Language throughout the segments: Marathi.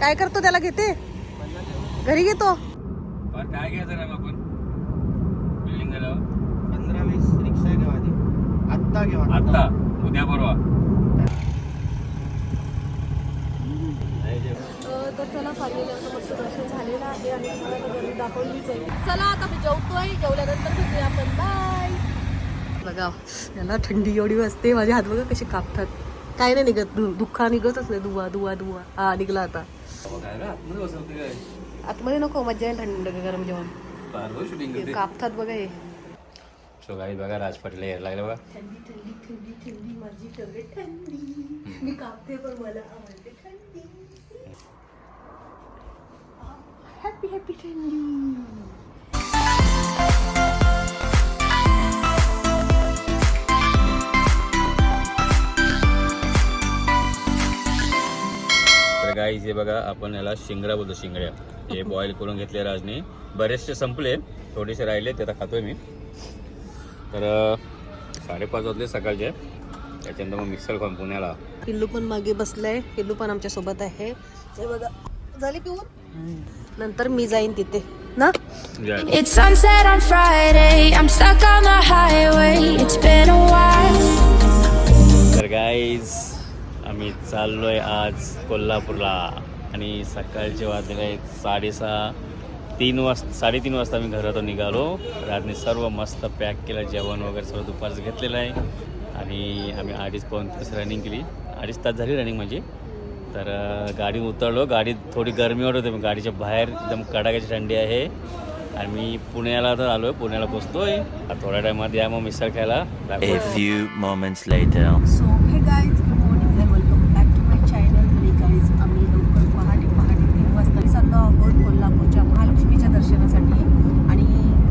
काय करतो त्याला घेते? घरी घेतो. काय घ्यायचं ना आपण? बिल्डिंग झाल्यावर? पंधरा वीस रिक्षा घेऊ आधी. आत्ता घेऊ आत्ता? उद्या परवा? तर चला फायनली आता मस्त दर्शन झालेलं आहे आणि तुम्हाला आता घरी दाखवलीच आहे. चला आता मी जेवतोय. जेवल्यानंतर भेटूया आपण. बाय बघा याला थंडी एवढी वाजते माझे हात बघा कसे कापतात. काय नाही निघत. दुःखा निघतच नाही. दुवा दुवा दुवा. हा निघला आता. आतमध्ये नको मजा येईल थंड गरम जेवण. कापतात बघा हे. सो गाई बघा राज पाटील यायला लागले बघा. थंडी थंडी थंडी थंडी माझी फेवरेट थंडी. मी कापते पण मला आवडते थंडी. हॅपी हॅपी थंडी. तर गाई हे बघा आपण याला शिंगडा बोलतो शिंगड्या. हे बॉईल करून घेतले राजने. बरेचसे संपले थोडेसे राहिले ते आता खातोय मी. तर साडेपाच वाजले सकाळचे. त्याच्यानंतर मग मिक्सर खाऊन पुण्याला. पिल्लू पण मागे बसलाय. पिल्लू पण आमच्यासोबत आहे. हे बघा. झाली पिऊन? नंतर मी जाईन तिथे. ना. It's sunset on Friday. I'm stuck on the highway. It's been a while. तर गाईज आम्ही चाललोय आज कोल्हापूरला. आणि सकाळचे वाजले आहेत साडेसहा तीन वाजता साडेतीन वाजता आम्ही घरातून निघालो. राजने सर्व मस्त पॅक केलं जेवण वगैरे सर्व दुपारचं घेतलेलं आहे. आणि आम्ही अडीच पाऊन तास रनिंग केली. अडीच तास झाली रनिंग माझी. तर गाडी उतरलो. गाडी थोडी गरमी वाटत होती गाडीच्या बाहेर एकदम कडाक्याची थंडी आहे. आणि मी पुण्याला तर आलो आहे पुण्याला पोचतोय. थोड्या टायमात या मग मिसळ खायला A दाखवतो. few moments later. So hey guys good morning and welcome back to my channel आणि गाईज आम्ही लवकर पहाटे पहाटे तीन वाजता चाललो आहोत कोल्हापूरच्या महालक्ष्मीच्या दर्शनासाठी आणि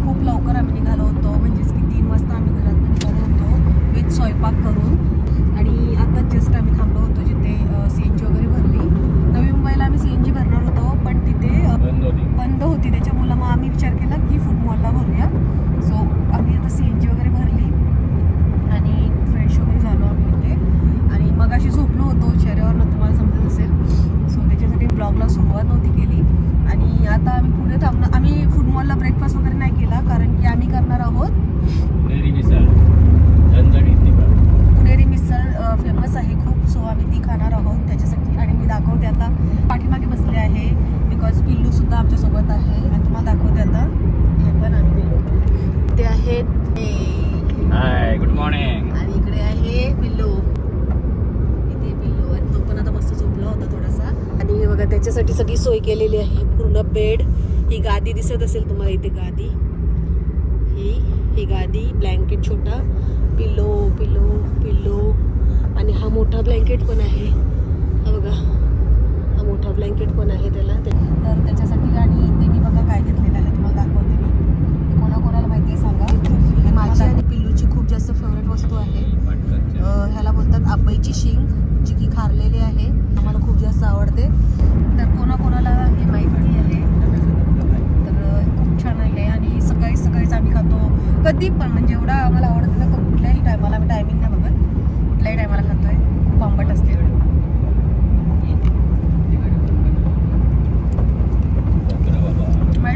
खूप लवकर आम्ही निघालो होतो म्हणजेच की तीन वाजता आम्ही घरात निघालो होतो विथ स्वयंपाक करून आणि आता जस्ट आम्ही थांबलो होतो जिथे सी एन जी वगैरे भरली नवी मुंबईला आम्ही सी एन जी भरणार होतो पण तिथे अ, बंद होती बंद होती त्याच्यामुळं मग आम्ही विचार केला की फूड मॉलला भरूया सो आम्ही आता सी एन जी वगैरे भरली आणि फ्रेश वगैरे झालो आम्ही इथे आणि मग अशी झोपलो होतो चेहऱ्यावरनं तुम्हाला समजत असेल सो त्याच्यासाठी ब्लॉगला सुरुवात नव्हती केली आणि आता आम्ही पुढे थांबणार आम्ही फूड मॉलला ब्रेकफास्ट वगैरे नाही केला कारण की आम्ही करणार आहोत पुणेरी मिसळ झणझणीत ती पण. पुणेरी मिसळ फेमस आहे खूप सो आम्ही ती खाणार आहोत त्याच्यासाठी आणि मी दाखवते आता पाठीमागे बसले आहे बिकॉज पिल्लू सुद्धा आमच्यासोबत आहे आणि तुम्हाला दाखवते आता हे पण आणि पिल्लू ते आहेत हाय गुड मॉर्निंग आणि इकडे आहे पिल्लू इथे पिल्लू आणि तो पण आता मस्त झोपला होता थोडासा आणि हे बघा त्याच्यासाठी सगळी सोय केलेली आहे. पूर्ण बेड ही गादी दिसत असेल तुम्हाला इथे गादी. ही ही गादी ब्लँकेट छोटा. पिल्लो पिल्लो पिल्लो आणि हा मोठा ब्लँकेट पण आहे. हा बघा. हा मोठा ब्लँकेट पण आहे त्याला. तर त्याच्यासाठी आणि ते मी बघा काय घेतलेलं आहे तुम्हाला दाखवते मी कोणाकोणाला माहिती आहे सांगा ही माझी आणि पिल्लूची खूप जास्त फेवरेट वस्तू आहे अ, ह्याला बोलतात आंबाईची शिंग जी की खारलेली आहे आम्हाला खूप जास्त आवडते तर कोणाकोणाला हे माहिती आहे तर अ, खूप छान आहे आणि सकाळी सकाळीच आम्ही खातो छान म्हणजे एवढा आम्हाला आवडत ना कुठल्याही टायमाला आम्ही टायमिंग नाही बघत. कुठल्याही टायमाला खातोय. खूप आंबट असते एवढं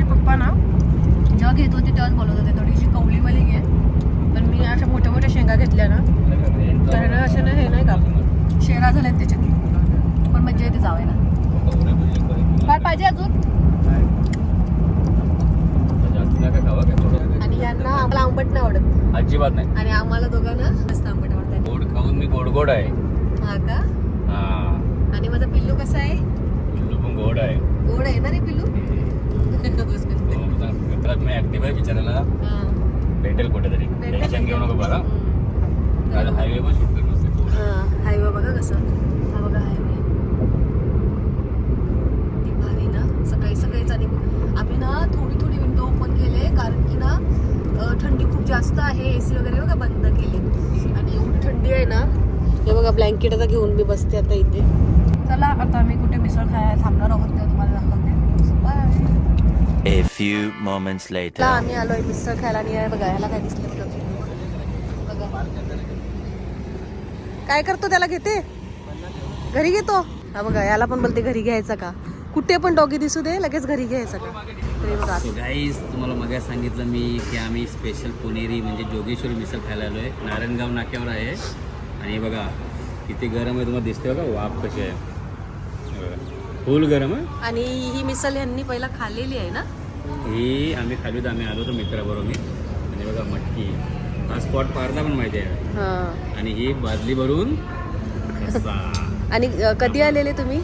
पप्पा ना जेव्हा घेत होते तेव्हाच बोलत होते थोडीशी कवलीवाली घे पण मी अशा मोठ्या मोठ्या शेंगा घेतल्या ना तर ना अशा ना हे नाही का शेरा झाल्यात त्याच्यात पण मजा येते जावायला काय पाहिजे अजून आणि यांना आम्हाला आंबट नाही आवडत अजिबात नाही. आणि आम्हाला दोघांना जास्त आंबट आवडतात गोड खाऊन मी गोड गोड आहे. हा का? हा. आणि माझा पिल्लू कसा आहे? पिल्लू पण गोड आहे. गोड आहे ना रे पिल्लू? मी ऍक्टिव्ह आहे हा. भेटेल कुठेतरी. भेटेल. टेन्शन घेऊ नको बघा हम्म. आज हायवे पण शूट करत असते हा हायवे बघा कसं. हा बघा हायवे ती भारी ना? सकाळी सकाळीच आणि आम्ही ना थोडी थोडी विंडो ओपन केले कारण की ना अं, थंडी खूप जास्त आहे एसी वगैरे बघा बंद केले. आणि एवढी थंडी आहे ना हे बघा ब्लँकेट आता घेऊन मी बसते आता इथे. चला आता आम्ही कुठे मिसळ खायला थांबणार आहोत ते तुम्हाला दाखवते. A few moments later. आम्ही आलोय मिसळ खायला आणि बघा ह्याला काय दिसलं बघा. काय करतो त्याला घेते? घरी घेतो? हा बघा याला पण बोलते घरी घ्यायचा का? कुठे पण डॉगी दिसू दे लगेच घरी घे हे सगळं. गाईज तुम्हाला मग सांगितलं मी की आम्ही स्पेशल पुणेरी म्हणजे जोगेश्वरी मिसळ खायला आलो आहे नारायणगाव नाक्यावर आहे. आणि बघा किती गरम आहे तुम्हाला दिसते बघा वाफ कशी आहे. फुल गरम आहे. आणि ही मिसल यांनी पहिला खाल्लेली आहे ना? ही आम्ही खाली होतो आम्ही आलो होतो मित्राबरोबर. मी आणि बघा मटकी. हा स्पॉट पारला पण माहिती आहे. आणि ही बादली भरून. आणि कधी आलेले तुम्ही?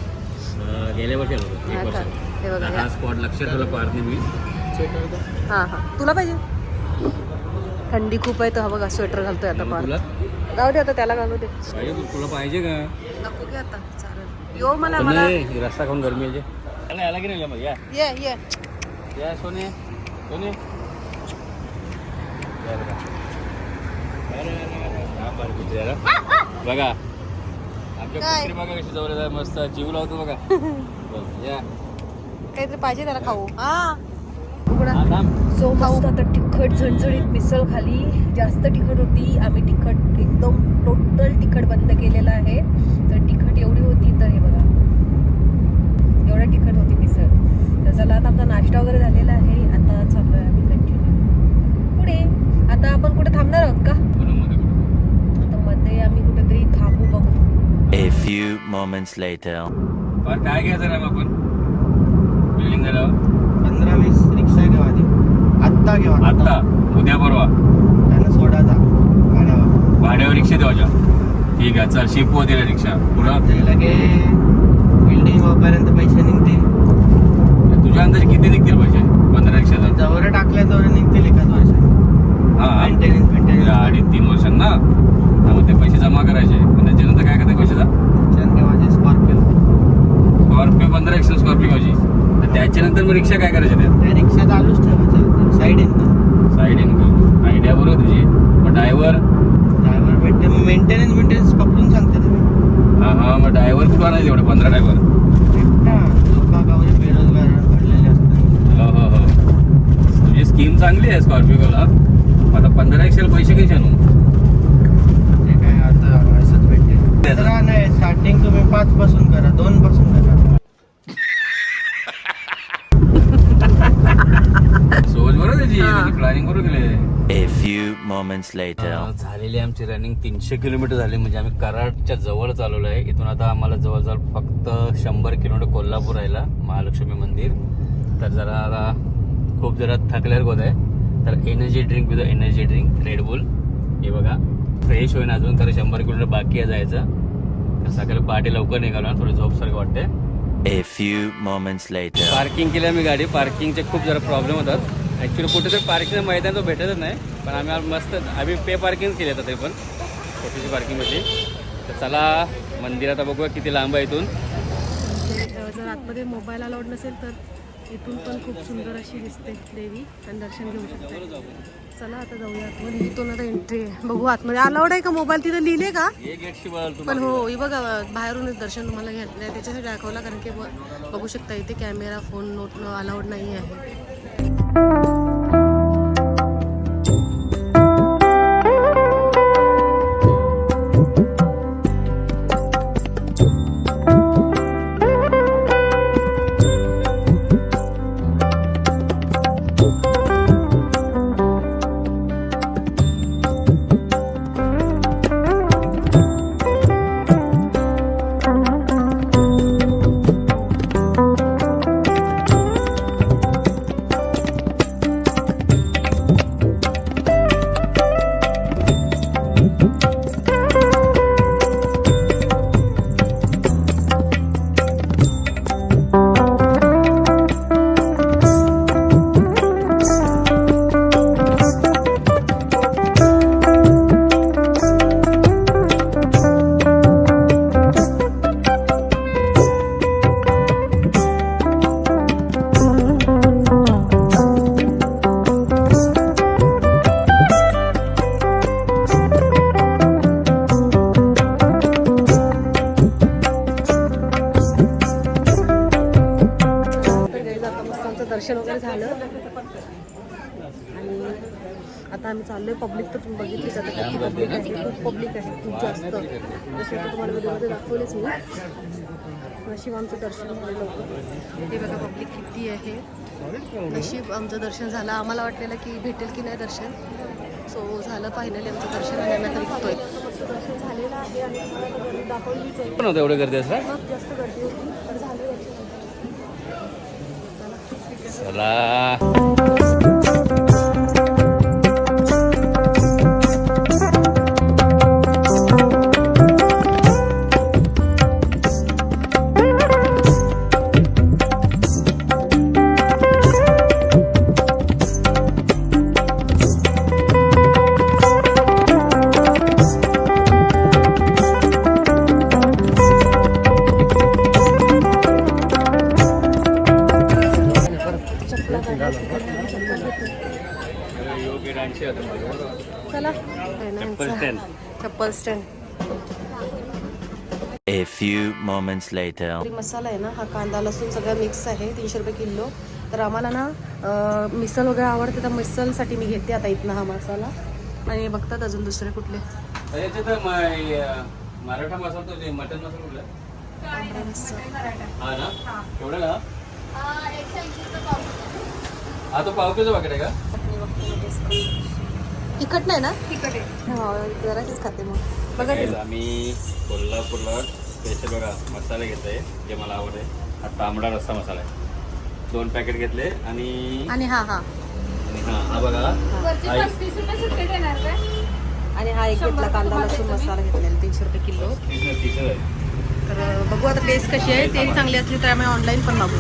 गेल्या वर्षी आलो होतो. हा एक? हे बघा, या. हा स्पॉट लक्षात ठेवला पारने मी. हा हा. तुला पाहिजे? थंडी खूप आहे तर हा बघा स्वेटर घालतोय आता तुला? जाऊ दे आता त्याला घालू दे. पाहिजे तू- तुला पाहिजे का? नको की आता चालेल. यो मला पण मला. नाही, रस्सा खाऊन गरमी यायची याला याला की नाही? या. ये ये. या सोने. सोने. या बघा. अरे, अरे, अरे, हा बार कुठे जरा. बघा. आमच्या काय? कुत्री बघा कशी जवळ आहे, मस्त जीव लावतो बघा. बघ, या. काहीतरी पाहिजे त्याला खाऊ. हा. सो मस्त आता तिखट झणझणीत मिसळ खाली. जास्त तिखट होती. आम्ही तिखट एकदम टोटल तिखट बंद केलेलं आहे. तर तिखट एवढी होती तर हे बघा. एवढं तिखट होती मिसळ. तर चला आता आमचा नाश्ता वगैरे झालेला आहे. आता चाललोय आम्ही कंटिन्यू पुढे. आता आपण कुठे थांबणार आहोत का? आता मध्ये आम्ही A few moments later. पण काय घ्यायचं रे मग आपण बिल्डिंग झाल्यावर? पंधरा वीस रिक्षा घेऊ आधी. आत्ता घेऊ आता उद्या परवा? त्यांना सोडा जा. गाड्यावर भाड्यावर रिक्षा देवाच्या ठीक आहे चल शिप होती रिक्षा. पुढं? ते लगे बिल्डिंग पर्यंत पैसे निघतील. तुझ्या अंदाजे किती निघतील पैसे? पंधरा रिक्षाचा? जवळ टाकल्या जवळ निघतील एखाद वर्ष हा. मेंटेनन्स मेंटेनन्स अडीच तीन वर्षांना? हा, मग ते जमा करायचे पण त्याच्यानंतर काय करते छान माझे स्कॉर्पिओ. स्कॉर्पिओ पंधरा एकशे स्कॉर्पिओची तर त्याच्यानंतर मग रिक्षा काय करायचे त्या रिक्षा चालूच ठेवायचं side income side income idea बरोबर तुझी. मग ड्रायव्हर ड्रायव्हर भेटते मेंटेनन्स मेंटेनन्स पकडून सांगते तुम्ही हा हा मग ड्रायव्हर कुठं आणायचे एवढे? पंधरा ड्रायव्हर हो हो हो. तुझी स्कीम चांगली आहे स्कॉर्पिओला आता पंधरा एकशेला पैसे कसे आणू ते काय आता असंच भेटते जरा नाही स्टार्टिंग तुम्ही पाच पासून करा दोन पासून करा सोच बरोबर त्याची. प्लॅनिंग बरोबर केले. A few moments later. झालेली आमची रनिंग तीनशे किलोमीटर झाली. म्हणजे आम्ही कराडच्या जवळ चालवलं आहे. इथून आता आम्हाला जवळजवळ फक्त शंभर किलोमीटर कोल्हापूर राहिला महालक्ष्मी मंदिर. तर जरा आता खूप जरा थकल्यावर होत आहे तर एनर्जी ड्रिंक पितो. एनर्जी ड्रिंक रेडबुल हे बघा. फ्रेश होईन अजून तर शंभर किलोमीटर बाकी आहे जायचं. सकाळी पहाटे लवकर निघालो ना थोडं झोपसारखं वाटते. A few moments later. Parking केली आम्ही गाडी. पार्किंगचे खूप जरा प्रॉब्लेम होतात. ॲक्च्युली कुठेतरी पार्किंग मैदान तो भेटतच नाही. पण आम्ही आज मस्त आम्ही पे पार्किंग केली आता तरी पण. छोटीशी पार्किंग होती. तर चला मंदिरात बघूया किती लांब आहे इथून. जर आतमध्ये मोबाईल अलाउड नसेल तर. इथून पण खूप सुंदर अशी दिसते देवी. आणि दर्शन घेऊ शकते. चला आता जाऊया आतमध्ये इथून आता एंट्री आहे. बघू आतमध्ये. अलाउड आहे का मोबाईल तिथं लिहिले का? पण हो ही बघा बाहेरूनच दर्शन तुम्हाला घ्यायचं आहे त्याच्यासाठी दाखवला कारण की ब- बघू शकता इथे कॅमेरा फोन नोट अलाउड नाही आहे तर चाललोय पब्लिक तर तुम्ही बघितलीच आता. किती पब्लिक आहे खूप पब्लिक आहे खूप जास्त. जसे आता तुम्हाला व्हिडिओमध्ये दाखवलेच मी. नशीब आमचं दर्शन झालं. हे बघा पब्लिक किती आहे. नशीब आमचं दर्शन झालं. आम्हाला वाटलेलं की भेटेल की नाही दर्शन. सो झालं फायनली आमचं दर्शन आणि आम्ही आता निघतोय. दर्शन झालेलं आहे आणि गर्दी दाखवलीच आहे. पण होतं एवढं गर्दी असं मग जास्त गर्दी होती तर झालं दर्शन चला. चला. Chappal stand. Chappal stand A few moments later. Masala आहे ना हा कांदा लसूण सगळं मिक्स आहे तीनशे रुपये किलो. तर आम्हाला ना मिसल वगैरे आवडते तर मिसलसाठी मी घेते आता इथनं हा मसाला. आणि बघतात अजून दुसरे कुठले. मराठा मसाला तो जे मटन मसाला कुठला. हा ना? केवढा का? हा तो पाव किलो पाकिट आहे का. तिखट नाही ना? तिखट आहे. हो जराशीच खाते मग. बघा आम्ही कोल्हापूरला स्पेशल बघा मसाले घेतोय जे मला आवडते हा तांबडा रस्सा मसाला आहे. दोन पॅकेट घेतले आणि आणि हा हा. आणि हा हा बघा. हा आणि हा एक घेतला कांदा लसूण मसाला घेतलेला तीनशे रुपये किलो. आहे. तर बघू आता टेस्ट कशी आहे ते चांगली असली तर आम्ही ऑनलाईन पण मागू.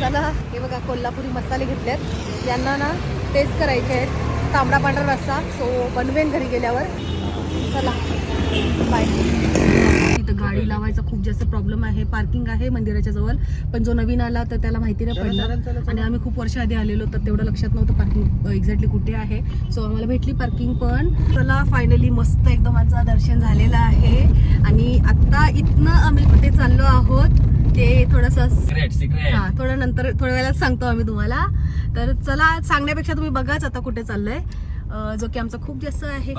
चला. हे बघा कोल्हापुरी मसाले घेतलेत. यांना ना टेस्ट करायचे आहेत. तांबडा पांढरा रस्सा सो बनवेन घरी गेल्यावर. चला बाय इथं गाडी लावायचा खूप जास्त प्रॉब्लेम आहे. पार्किंग आहे मंदिराच्या जवळ पण जो नवीन आला तर त्याला माहिती नाही पडलं आणि आम्ही खूप वर्ष आधी आलेलो तर तेवढं लक्षात नव्हतं पार्किंग एक्झॅक्टली कुठे आहे. सो आम्हाला भेटली पार्किंग पण. चला फायनली मस्त एकदम आमचं दर्शन झालेलं आहे. आणि आता इथनं आम्ही कुठे चाललो आहोत? ते थोडंसं. हा थोडं नंतर थोड्या वेळात सांगतो आम्ही तुम्हाला. तर चला सांगण्यापेक्षा तुम्ही बघाच आता कुठे चाललंय. जो की आमचा खूप जास्त आहे?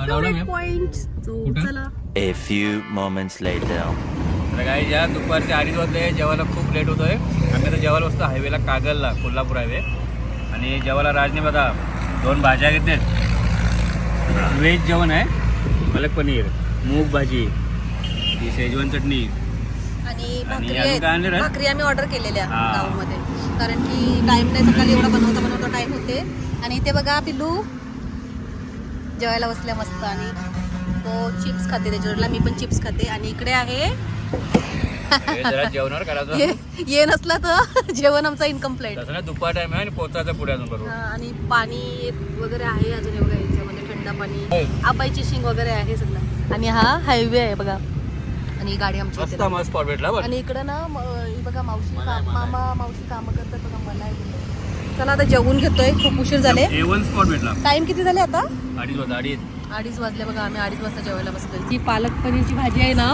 पॉइंट जो? चला. A few moments later. तर काही या दुपारचे अडीच वाजले. जेवायला खूप लेट होतोय. आम्ही आता जेवायला बसतो हायवेला कागलला कोल्हापूर हायवे आणि जेवायला राजने बघा दोन भाज्या घेतल्यात. व्हेज जेवण आहे. पालक पनीर मूग भाजी ही शेजवान चटणी आणि भाकरी काय रे? भाकरी आम्ही ऑर्डर केलेल्या हा. गावामध्ये. कारण की टाइम नाही सकाळी एवढा बनवता बनवता टाइम होते. आणि इथे बघा पिल्लू. जेवायला बसल्या मस्त आणि तो चिप्स खाते त्याच्यावरला मी पण चिप्स खाते. आणि इकडे आहे. हे जरा जेवणावर करायचं ये ये नसला तर जेवण आमचा इनकम्प्लीट तसं ना दुपार टाइम आहे आणि पोचायचं पुढे अजून बरोबर. आणि पाणी वगैरे आहे अजून एवढं याच्यामध्ये. थंड पाणी. आबाईची शिंग वगैरे आहे सगळं. आणि हा हायवे आहे बघा. आणि ही गाडी आमची मस्त मस्त स्पॉट भेटला बरं आणि इकडं ना म- ही बघा मावशी मामा मावशी कामं करतात बघा मला चला आता जेवून घेतोय खूप उशीर झाले. ए वन स्पॉट भेटला. टाइम किती झाले आता? अडीच वाजता अडीच. अडीच वाजले बघा आम्ही अडीच वाजता जेवायला बसतोय ही पालक पनीरची भाजी आहे ना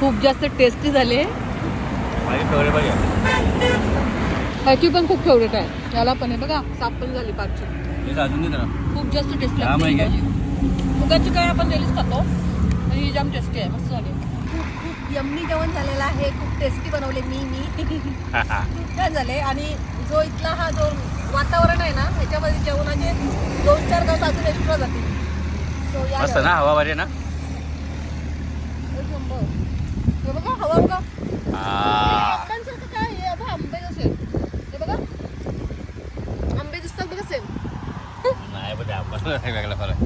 खूप जास्त टेस्टी झाली. माझी फेवरेट ह्याची पण खूप फेवरेट आहे. याला पण आहे बघा साप पण झाली हे अजून त्याला खूप जास्त टेस्टी आहे लागते ही का? भाजी. मुगाची काय आपण डेलीच खातो आणि ही जाम टेस्टी आहे मस्त झाली. यम्मी जेवण झालेलं आहे. खूप टेस्टी बनवले मी मी. खूप छान झाले. आणि जो इथला हा जो वातावरण आहे ना ह्याच्यामध्ये जेवणाचे दोन चार तास अजून एक्स्ट्रा जातील. So, या मस्त ना हवा भारी आहे ना? एक नंबर. हे बघा हवा बघा. आ. आंब्यांसारखं काय हे बघा आंबे कसे हे बघा. आंबे दिसतात बघा सेम नाही बघ आपण वेगळा फरक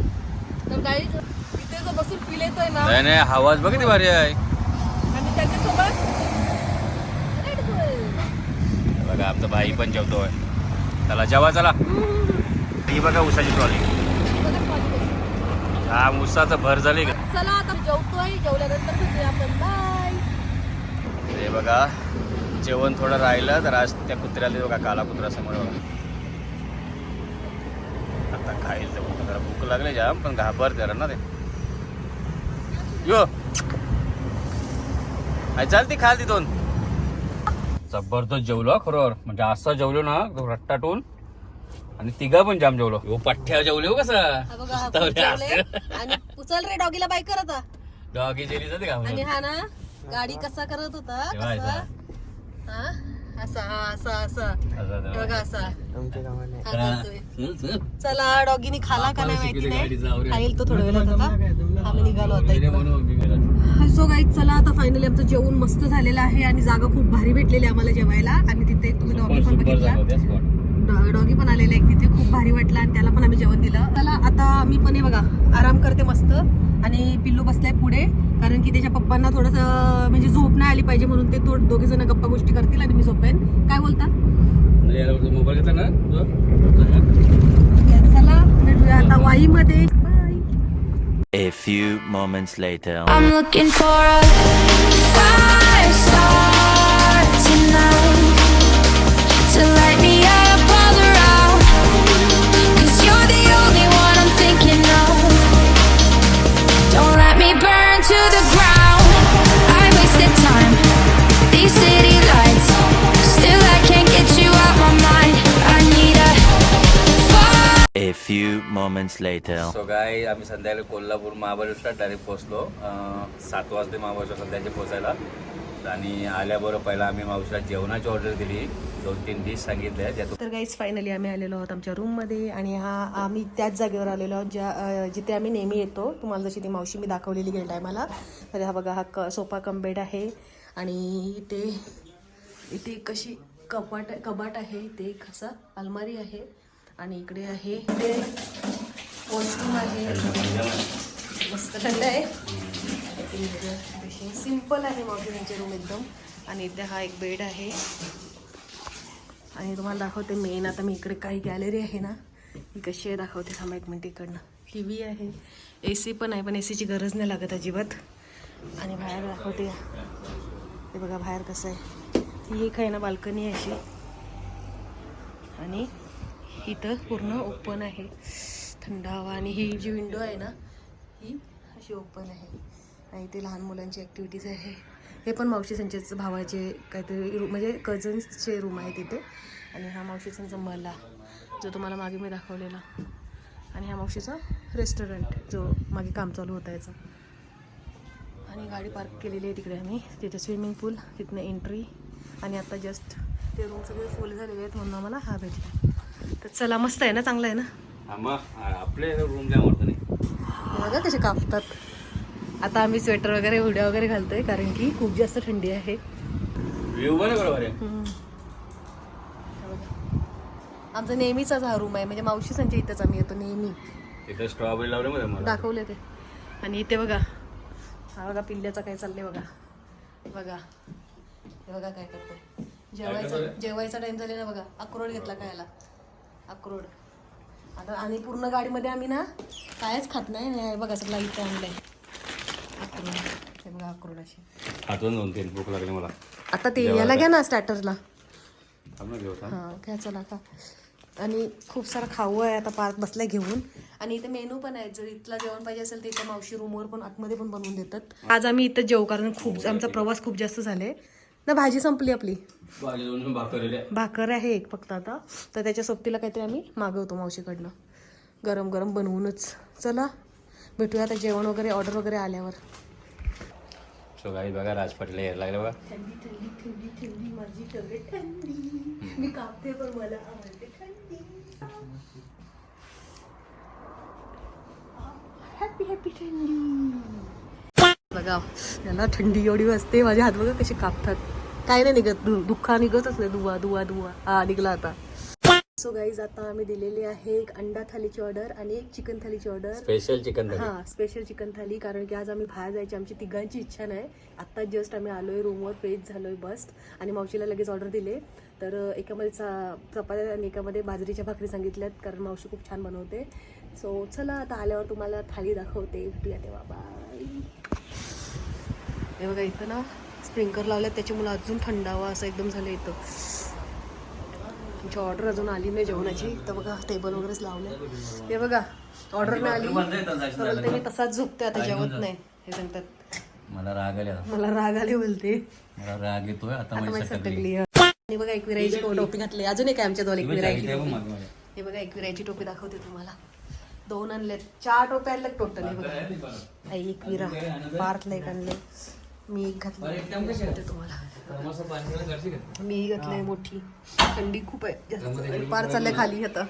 तर काही इथे जो बसून फील येतोय ना. नाही नाही आवाज बघ किती भारी आहे आणि त्याच्यासोबत Red Bull. हे बघा आमचा भाई पण जेवतोय. चला जेवा चला. ही बघा उसाची ट्रॉली. हा उसाचं भर झाली का? चला आता जेवतोय. जेवल्यानंतर भेटूया आपण. बाय हे बघा जेवण थोडं राहिलं तर आज त्या कुत्र्याला बघा काला कुत्रा समोर बघा. आता खाईल तर भूक जरा भूक लागले जाम पण घाबर जरा ना ते. यो! चालती खाल दोन जबरदस्त जेवलो खरोर म्हणजे असं जेवलो ना रट्टाटून आणि तिघा पण जाम जेवलो. हो पठ्ठ्या जेवले हो कसं? हा हा. आणि उचल रे डॉगीला बाय करत. डॉगी जेली जाते का आणि हा ना गाडी कसा करत होता हा असा हा असा असा. बघा असा. चला. डॉगीने खाला का नाही माहिती नाही. खाईल तो थोड्या वेळात आता. आम्ही निघालो आता. सो गाईज चला आता फायनली आमचं जेवण मस्त झालेलं आहे आणि जागा खूप भारी भेटलेली आहे आम्हाला जेवायला. आणि तिथे तुम्ही डॉगी पण बघितला. डॉगी पण आलेले आहेत तिथे खूप भारी वाटलं आणि त्याला पण आम्ही जेवण दिलं. त्याला आता मी पण हे बघा आराम करते मस्त. आणि पिल्लू बसलाय पुढे कारण की त्याच्या पप्पांना थोडस म्हणजे झोप नाही आली पाहिजे म्हणून ते थोडं दोघे जण गप्पा गोष्टी करतील आणि मी झोपेन. काय बोलता? मोबाईल घेता ना A few moments later. I'm looking for a five star tonight to light me up A few moments later. So guys आम्ही संध्याकाळी कोल्हापूर महाबळेश्वर डायरेक्ट पोहोचलो. अं, सात वाजते महाबळेश्वर सध्याचे पोहोचायला. आणि आल्याबरोबर पहिला आम्ही मावशीला जेवणाची ऑर्डर दिली. दोन तीन डिश सांगितल्या. त्यातून तर गाईज फायनली आम्ही आलेलो आहोत आमच्या रूममध्ये आणि हा आम्ही त्याच जागेवर आलेलो आहोत ज्या अं, जिथे आम्ही नेहमी येतो. तुम्हाला जशी ती मावशी मी दाखवलेली गेल टायमाला. तर हा बघा हा क सोफा कम बेड आहे. आणि इथे इथे कशी कपाट कबाट आहे इथे एक असा अलमारी आहे. आणि इकडे आहे वॉशरूम आहे. मस्त थंड आहे. सिंपल आहे मावशी रूम एकदम. आणि इथे हा एक बेड आहे. आणि तुम्हाला दाखवते मेन आता मी इकडे काही गॅलरी आहे ना ही कशी आहे दाखवते थांबा एक मिनिट इकडनं. टी व्ही आहे. ए सी पण आहे पण ए सीची गरज नाही लागत अजिबात. आणि बाहेर दाखवते. ते बघा बाहेर कसं आहे. ही एक आहे ना बाल्कनी अशी. आणि इथं पूर्ण ओपन आहे. थंड हवा आणि ही जी विंडो आहे ना ही अशी ओपन आहे. आणि इथे लहान मुलांची ॲक्टिव्हिटीज आहे. हे पण मावशी संचेच भावाचे काहीतरी रूम म्हणजे कझन्सचे रूम आहे तिथे. आणि हा मावशी संचा मला जो तुम्हाला मागे मी दाखवलेला. आणि ह्या मावशीचा रेस्टॉरंट जो मागे काम चालू होता याचा. आणि गाडी पार्क केलेली आहे तिकडे आम्ही. तिथे स्विमिंग पूल तिथनं एंट्री आणि आता जस्ट ते रूम सगळे फुल झालेले आहेत म्हणून आम्हाला हा भेटला. तर चला मस्त आहे ना चांगला आहे ना? आपले रूम बघा कसे कापतात. आता आम्ही स्वेटर वगैरे हुड्या वगैरे घालतोय कारण की खूप जास्त थंडी आहे. आमचा नेहमीचाच हा रूम आहे म्हणजे मावशी संजय इथंच आम्ही येतो नेहमी. स्ट्रॉबेरी लावले दाखवले ते. आणि इथे बघा हा बघा पिल्ल्याचं काय चाललंय बघा. बघा हे बघा काय करतोय. जेवायचा जेवायचा टाइम झालेला बघा. अक्रोड घेतला खायला. अक्रोड. आता आणि पूर्ण गाडीमध्ये आम्ही ना कायच खात नाही हे बघा सगळं इथं आणलंय. अक्रोड. हे बघा अक्रोड असे. हातून दोन तीन भूक लागली मला. आता ते याला घ्या ना स्टार्टरला. हां काय चला का आणि खूप सारा खाऊ आहे आता पार्क बसलाय घेऊन. आणि इथे मेनू पण आहे जर इथला जेवण पाहिजे असेल तर इथे मावशी रूमवर पण आतमध्ये पण बनवून देतात. आज आम्ही इथं जेवू कारण खूप आमचा प्रवास खूप जास्त झाले ना भाजी संपली आपली. भाजी दोन भाकरलेल्या भाकर आहे एक फक्त आता. तर त्याच्या सोबतीला काहीतरी आम्ही मागवतो मावशीकडनं. गरम गरम बनवूनच. चला भेटूया आता जेवण वगैरे ऑर्डर वगैरे आल्यावर. सो गाई बघा राज पाटील यायला लागले बघा. थंडी थंडी थंडी थंडी माझी तब्येत थंडी. मी कापते पण मला आवडते थंडी. हॅपी हॅपी थंडी. बघा याला थंडी एवढी वाजते माझे हात बघा कसे कापतात. काय नाही निघत दुःखा निघतच नाही दुवा दुवा दुवा. हा निघला आता. सो गाईज आता आम्ही दिलेली आहे एक अंडा थालीची ऑर्डर आणि एक चिकन थालीची ऑर्डर स्पेशल चिकन हा स्पेशल चिकन थाली कारण की आज आम्ही बाहेर जायची आमची तिघांची इच्छा नाही. आत्ता जस्ट आम्ही आलोय रूमवर फ्रेश झालोय बस्ट आणि मावशीला लगेच ऑर्डर दिले. तर एकामध्ये चा चपात्या आणि एकामध्ये बाजरीच्या भाकरी सांगितल्यात कारण मावशी खूप छान बनवते. सो चला आता आल्यावर तुम्हाला थाली दाखवते. भेटूया तेव्हा. बाय हे बघा इथं ना स्प्रिंकर लावल्यात त्याच्यामुळे अजून थंडावा असं एकदम झालं इथं. तुमची ऑर्डर अजून आली नाही जेवणाची. तर बघा टेबल वगैरेच लावले हे बघा ऑर्डर नाही आली. तर मी तसाच झोपते आता जेवत नाही. हे सांगतात. मला राग आले. मला राग आले बोलते. मला राग येतोय आता माझी सटकली. आणि बघा एकविराईची टोपी घातली. अजून एक आमच्या दोन एकविराईची टोपी. हे बघा एकविराईची टोपी दाखवते तुम्हाला. दोन आणलेत. चार टोप्या आणल्यात टोटल बघा. आई एकविरा पार्थ एक आणले. मी एक घातली. तुम्हाला. मी घातलंय मोठी. थंडी खूप आहे. जास्त पार चाललंय खाली आता.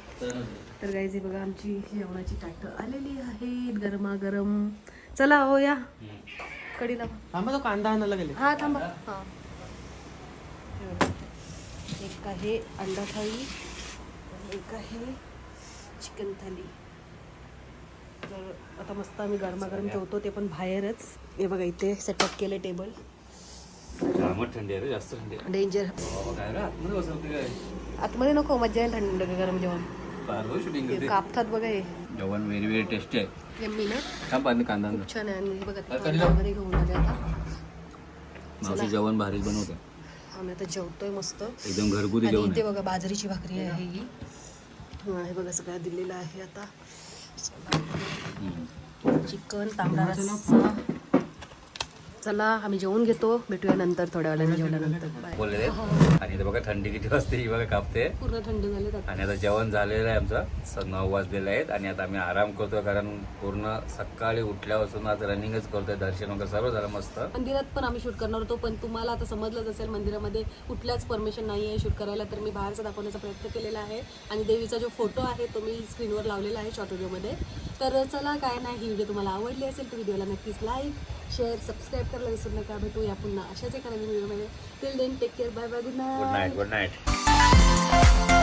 तर हे बघा आमची जेवणाची ताटं आलेली आहेत. गरमागरम. चला हो या कडी लावा. थांबा तो कांदा आणायला गेले. हा थांबा. हा. एक आहे अंडा थाळी. एक आहे चिकन थाली. तर आता मस्त आम्ही गरमागरम ठेवतो ते पण बाहेरच. हे बघा इथे सेटअप केले टेबल थंडी आहे जास्त थंडी डेंजर आतमध्ये नको मजा येईल थंड गरम जेवण. शूटिंग कापतात बघा हे. जेवण व्हेरी व्हेरी टेस्टी आहे. यम्मी ना? कांदा. छान आहे आणि बघा घेऊन आले आता. मावशी जेवण भारीच बनवते. आम्ही आता जेवतोय मस्त. एकदम घरगुती जेवण इथे बघा बाजरीची भाकरी आहे ही हा, बघा सगळं दिलेलं आहे आता. चिकन तांबडा रस्सा चला आम्ही जेवून घेतो. भेटूया नंतर थोड्या वेळाने जेवल्यानंतर. बोलले आणि इथे बघा थंडी किती वाजते ही बघा कापते. पूर्ण थंड झाले आणि आता जेवण झालेलं आहे आमचं. नऊ वाजलेले आहेत आणि आता आम्ही आराम करतोय कारण पूर्ण सकाळी उठल्यापासून आज रनिंगच करतोय दर्शन वगैरे सर्व झालं मस्त. मंदिरात पण आम्ही शूट करणार होतो पण तुम्हाला आता समजलंच असेल मंदिरामध्ये कुठल्याच परमिशन नाही आहे शूट करायला तर मी बाहेरचा दाखवण्याचा प्रयत्न केलेला आहे. आणि देवीचा जो फोटो आहे तो मी स्क्रीनवर लावलेला आहे शॉर्ट व्हिडिओमध्ये तर चला काय नाही ही व्हिडिओ तुम्हाला आवडली असेल तर व्हिडिओला नक्कीच लाईक शेअर सबस्क्राईब करायला विसरू नका भेटूया पुन्हा. अशाच एका नवीन व्हिडिओमध्ये. Till then take care bye bye good good night good night